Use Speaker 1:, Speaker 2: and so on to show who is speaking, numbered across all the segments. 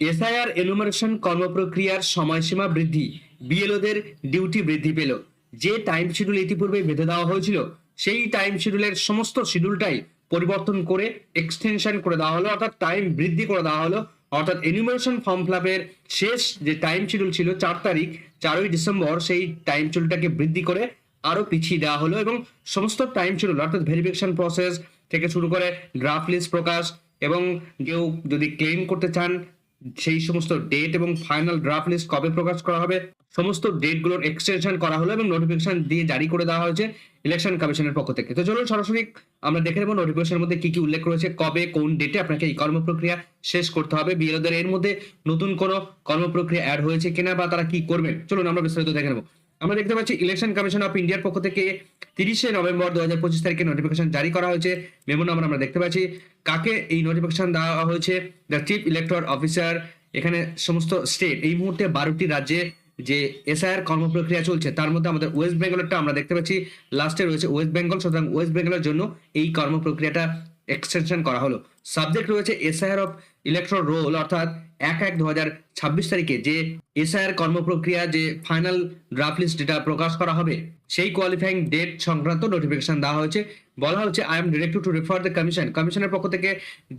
Speaker 1: SIR enumeration কর্মপ্রক্রিয়ার সময়সীমা বৃদ্ধি, বিএলওদের ডিউটি বৃদ্ধি পেল। যে টাইম শিডিউল ইতিপূর্বে বেঁধে দেওয়া হয়েছিল, সেই টাইম শিডিউলের সমস্ত শিডিউলটাই পরিবর্তন করে এক্সটেনশন করে দেওয়া হলো, অর্থাৎ টাইম বৃদ্ধি করে দেওয়া হলো। অর্থাৎ এনিমেশন ফর্ম ফিলাপের শেষ যে টাইম শিডিউল ছিল, চার তারিখ, চারই ডিসেম্বর, সেই টাইম শিডিউলটাকে বৃদ্ধি করে আরও পিছিয়ে দেওয়া হলো এবং সমস্ত টাইম শিডিউল অর্থাৎ ভেরিফিকেশন প্রসেস থেকে শুরু করে ড্রাফট লিস্ট প্রকাশ এবং কেউ যদি ক্লেম করতে চান সেই সমস্ত ডেট এবং ফাইনাল ড্রাফট লিস্ট কবে প্রকাশ করা হবে, সমস্ত ডেটগুলোর এক্সটেনশন করা হলো এবং নোটিফিকেশন দিয়ে জারি করে দেওয়া হয়েছে ইলেকশন কমিশনের পক্ষ থেকে। তো চলুন সরাসরি আমরা দেখে নেব নোটিফিকেশনের মধ্যে কি কি উল্লেখ রয়েছে, কবে, কোন ডেটে আপনাকে এই কর্মপ্রক্রিয়া শেষ করতে হবে। বিএলওদের এর মধ্যে নতুন কোনো কর্মপ্রক্রিয়া অ্যাড হয়েছে কিনা বা তারা কি করবেন? চলুন আমরা বিস্তারিত দেখে নেব। আমরা দেখতে পাচ্ছি ইলেকশন কমিশন অফ ইন্ডিয়ার পক্ষ থেকে তিরিশে নভেম্বর দু হাজার পঁচিশ তারিখে নোটিফিকেশন জারি করা হয়েছে। মেমো আমরা দেখতে পাচ্ছি কাকে এই নোটিফিকেশন দেওয়া হয়েছে? দ্য চিফ ইলেকটর অফিসার এখানে সমস্ত স্টেট এই মুহূর্তে বারোটি রাজ্যে যে এসআইআর কর্মপ্রক্রিয়া চলছে, তার মধ্যে আমাদের ওয়েস্ট বেঙ্গলেরটা আমরা দেখতে পাচ্ছি। লাস্টে রয়েছে ওয়েস্ট বেঙ্গল সুতরাং ওয়েস্ট বেঙ্গলের জন্য এই কর্মপ্রক্রিয়াটা এক্সটেনশন করা হলো। সাবজেক্ট রয়েছে এসআইআর অফ ইলেকট্রো রোল অর্থাৎ এক এক দু হাজার ছাব্বিশ তারিখে যে এসআইআর কর্মপ্রক্রিয়া, যে ফাইনাল ড্রাফট লিস্ট যেটা প্রকাশ করা হবে, সেই কোয়ালিফাইং ডেট সংক্রান্ত নোটিফিকেশন দেওয়া হয়েছে। বলা হচ্ছে I am directed to refer the commission কমিশনের পক্ষ থেকে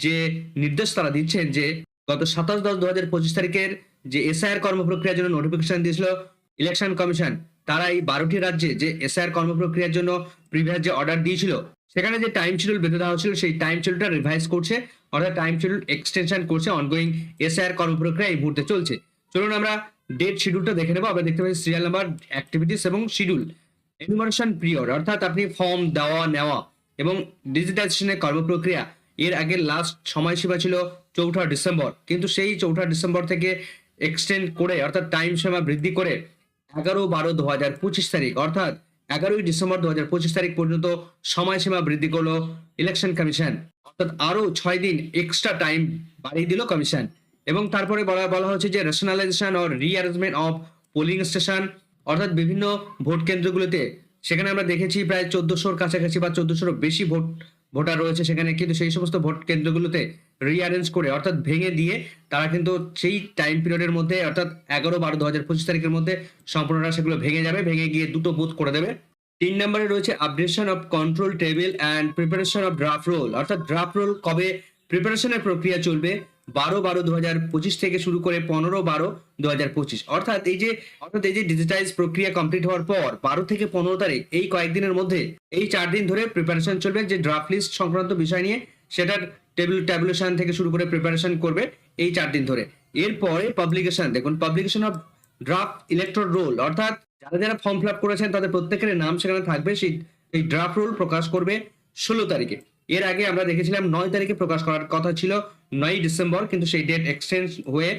Speaker 1: যে নির্দেশ তারা দিচ্ছেন যে গত সাতাশ দশ দু হাজার পঁচিশ তারিখের যে এসআইআর কর্মপ্রক্রিয়ার জন্য নোটিফিকেশন দিয়েছিল ইলেকশন কমিশন তারা এই বারোটি রাজ্যে যে এসআইআর কর্মপ্রক্রিয়ার জন্য প্রিভিয়াস যে অর্ডার দিয়েছিল সেখানে যে টাইম শিডিউল বেঁধে দেওয়া হয়েছিল, সেই টাইম শিডিউলটা রিভাইজ করছে, অর্থাৎ টাইম শিডিউল এক্সটেনশন করছে অনগোয়িং এসআইআর কর্মপ্রক্রিয়া এই মুহূর্তে চলছে। চলুন আমরা ডেট শিডিউলটা দেখে নেব। আমরা দেখতে পাচ্ছি সিরিয়াল নাম্বার অ্যাক্টিভিটিস এবং শিডিউল এনুমারেশন পিরিয়ড অর্থাৎ আপনি ফর্ম দেওয়া, নেওয়া এবং ডিজিটাইজেশনের কর্মপ্রক্রিয়া, এর আগে লাস্ট সময়সীমা ছিল চৌঠা ডিসেম্বর। কিন্তু সেই চৌঠা ডিসেম্বর থেকে এক্সটেন্ড করে, অর্থাৎ টাইম সীমা বৃদ্ধি করে এগারো বারো দু হাজার পঁচিশ তারিখ, অর্থাৎ এগারোই ডিসেম্বর দু হাজার পঁচিশ তারিখ পর্যন্ত সময়সীমা বৃদ্ধি করল ইলেকশন কমিশন অর্থাৎ আরও ছয় দিন এক্সট্রা টাইম বাড়িয়ে দিল কমিশন এবং তারপরে বলা বলা হচ্ছে যে rationalisation or rearrangement of polling station অর্থাৎ বিভিন্ন ভোট কেন্দ্রগুলোতে। সেখানে আমরা দেখেছি প্রায় চোদ্দশোর কাছাকাছি বা চোদ্দশোর বেশি ভোট ভোটার রয়েছে সেখানে, কিন্তু সেই সমস্ত ভোট কেন্দ্রগুলোতে রিঅ্যারেঞ্জ করে, অর্থাৎ ভেঙে দিয়ে তারা কিন্তু সেই টাইম পিরিয়ডের মধ্যে, অর্থাৎ এগারো বারো দু হাজার পঁচিশ তারিখের মধ্যে সম্পূর্ণরা সেগুলো ভেঙে যাবে, ভেঙে গিয়ে দুটো বুথ করে দেবে। তিন নম্বরে রয়েছে updation of control table and preparation of draft roll অর্থাৎ ড্রাফট রোল কবে প্রিপারেশনের প্রক্রিয়া চলবে বারো বারো দু হাজার পঁচিশ থেকে শুরু করে পনেরো বারো দু হাজার পঁচিশ। অর্থাৎ এই যে, অর্থাৎ এই যে ডিজিটাইজ প্রক্রিয়া কমপ্লিট হওয়ার পর বারো থেকে পনেরো তারিখ, এই কয়েকদিনের মধ্যে, এই চার দিন ধরে প্রিপারেশন চলবে যে ড্রাফট লিস্ট সংক্রান্ত বিষয় নিয়ে, সেটার টেবিল ট্যাবুলেশন থেকে শুরু করে প্রিপারেশন করবে এই চার দিন ধরে। এরপরে পাবলিকেশন দেখুন publication of draft electoral roll অর্থাৎ যারা যারা ফর্ম ফিল আপ করেছেন, তাদের প্রত্যেকের নাম সেখানে থাকবে, সেই এই ড্রাফট রোল প্রকাশ করবে ষোলো তারিখে। এর আগে আমরা দেখেছিলাম নয় তারিখে প্রকাশ করার কথা ছিল নয় ডিসেম্বর, কিন্তু সেই ডেট এক্সচেঞ্জ হয়ে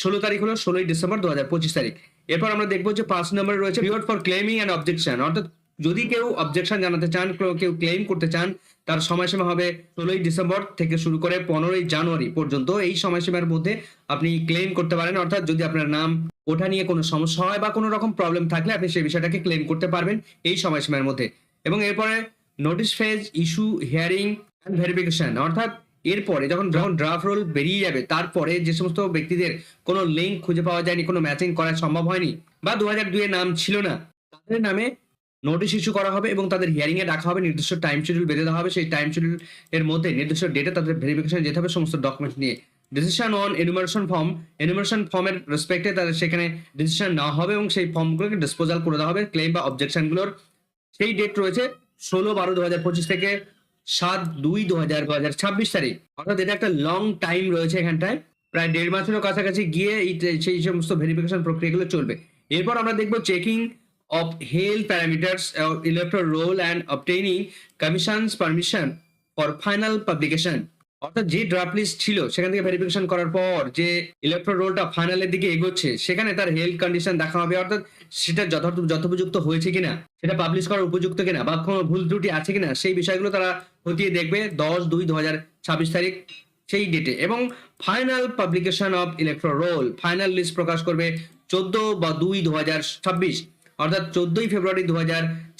Speaker 1: ষোলো তারিখ হলো, ষোলোই ডিসেম্বর দু হাজার পঁচিশ তারিখ। এরপর আমরা দেখব যে পাঁচ নম্বরে রয়েছে period for claiming and objection অর্থাৎ যদি কেউ অবজেকশন জানাতে চান, কেউ ক্লেম করতে চান, তার সময়সীমা হবে ষোলোই ডিসেম্বর থেকে শুরু করে পনেরোই জানুয়ারি পর্যন্ত। এই সময়সীমার মধ্যে আপনি ক্লেম করতে পারেন। অর্থাৎ যদি আপনার নাম ওঠা নিয়ে কোনো সমস্যা হয় বা কোনো রকম প্রবলেম থাকলে আপনি সেই বিষয়টাকে ক্লেম করতে পারবেন এই সময়সীমার মধ্যে। এবং এরপরে notice phase issue hearing and verification অর্থাৎ এরপরে যখন যখন ড্রাফট রোল বেরিয়ে যাবে, তারপরে যে সমস্ত ব্যক্তিদের কোনো লিঙ্ক খুঁজে পাওয়া যায়নি, কোনো ম্যাচিং করা সম্ভব হয়নি, বা দু হাজার দুইয়ের নাম ছিল না, তাদের নামে নোটিশ ইস্যু করা হবে এবং তাদের হিয়ারিং এ হবে, নির্দিষ্ট টাইম শিডিউল বেঁধে দেওয়া হবে, সেই টাইম শিডিউল এর মধ্যে নির্দিষ্ট ডেটে তাদের ভেরিফিকেশন যেতে হবে, সমস্ত ডকুমেন্ট নিয়ে। Decision on enumeration form enumeration ফর্মের রেসপেক্টে তাদের সেখানে ডিসিশন নেওয়া হবে এবং সেই ফর্মগুলোকে ডিসপোজাল করে দেওয়া হবে ক্লেম বা অবজেকশনগুলোর সেই ডেট রয়েছে ষোলো বারো দু হাজার পঁচিশ থেকে সাত দুই দু হাজার দু হাজার ছাব্বিশ তারিখ। অর্থাৎ এটা একটা লং টাইম রয়েছে এখানটায়। প্রায় দেড় মাসেরও কাছাকাছি গিয়ে সেই সমস্ত ভেরিফিকেশন প্রক্রিয়াগুলো চলবে। এরপর আমরা দেখব checking of health parameters electoral roll and obtaining commission's permission for final publication অর্থাৎ যে ড্রাফট লিস্ট ছিল, সেখান থেকে ভেরিফিকেশন করার পর যে ইলেকট্রো রোলটা ফাইনালের দিকে এগোচ্ছে, সেখানে তার হেলথ কন্ডিশন দেখা হবে। অর্থাৎ সেটা যথার্থ, যথোপযুক্ত হয়েছে কিনা, সেটা পাবলিশ করার উপযুক্ত কিনা, বা কোনো ভুল ত্রুটি আছে কিনা, সেই বিষয়গুলো তারা খতিয়ে দেখবে দশ দুই দু ছাব্বিশ তারিখ সেই ডেটে এবং final publication of electoral roll final list প্রকাশ করবে চোদ্দ বা দুই দু ছাব্বিশ, অর্থাৎ চোদ্দই ফেব্রুয়ারি দু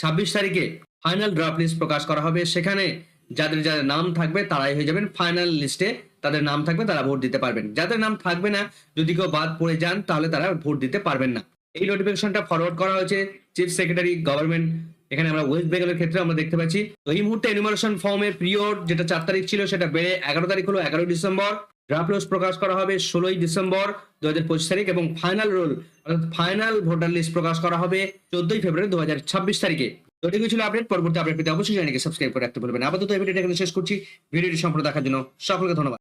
Speaker 1: ছাব্বিশ তারিখে ফাইনাল ড্রাফট লিস্ট প্রকাশ করা হবে। সেখানে যাদের যাদের নাম থাকবে তারাই হয়ে যাবেন ফাইনাল লিস্টে তাদের নাম থাকবে তারা ভোট দিতে পারবেন। যাদের নাম থাকবে না, যদি কেউ বাদ পড়ে যান, তাহলে তারা ভোট দিতে পারবেন না। এই নোটিফিকেশনটা ফরওয়ার্ড করা হয়েছে চিফ সেক্রেটারি গভর্নমেন্ট এখানে আমরা ওয়েস্ট বেঙ্গলের ক্ষেত্রে আমরা দেখতে পাচ্ছি। তো এই মুহূর্তে এনিমেশন ফর্মের পিরিয়ড যেটা চার তারিখ ছিল, সেটা বেড়ে এগারো তারিখ হলো এগারোই ডিসেম্বর। ড্রাফট লিস্ট প্রকাশ করা হবে ষোলোই ডিসেম্বর দু হাজার পঁচিশ তারিখ এবং ফাইনাল রোল অর্থাৎ ফাইনাল ভোটার লিস্ট প্রকাশ করা হবে চোদ্দই ফেব্রুয়ারি দু হাজার ছাব্বিশ তারিখে। তো এটি ছিল আপডেট পরবর্তী আপডেট পেতে অবশ্যই জানিয়ে সাবস্ক্রাইব করে রাখতে বলবেন আপাতত এই ভিডিওটা এখানে শেষ করছি। ভিডিওটি সম্পূর্ণ দেখার জন্য সকলকে ধন্যবাদ।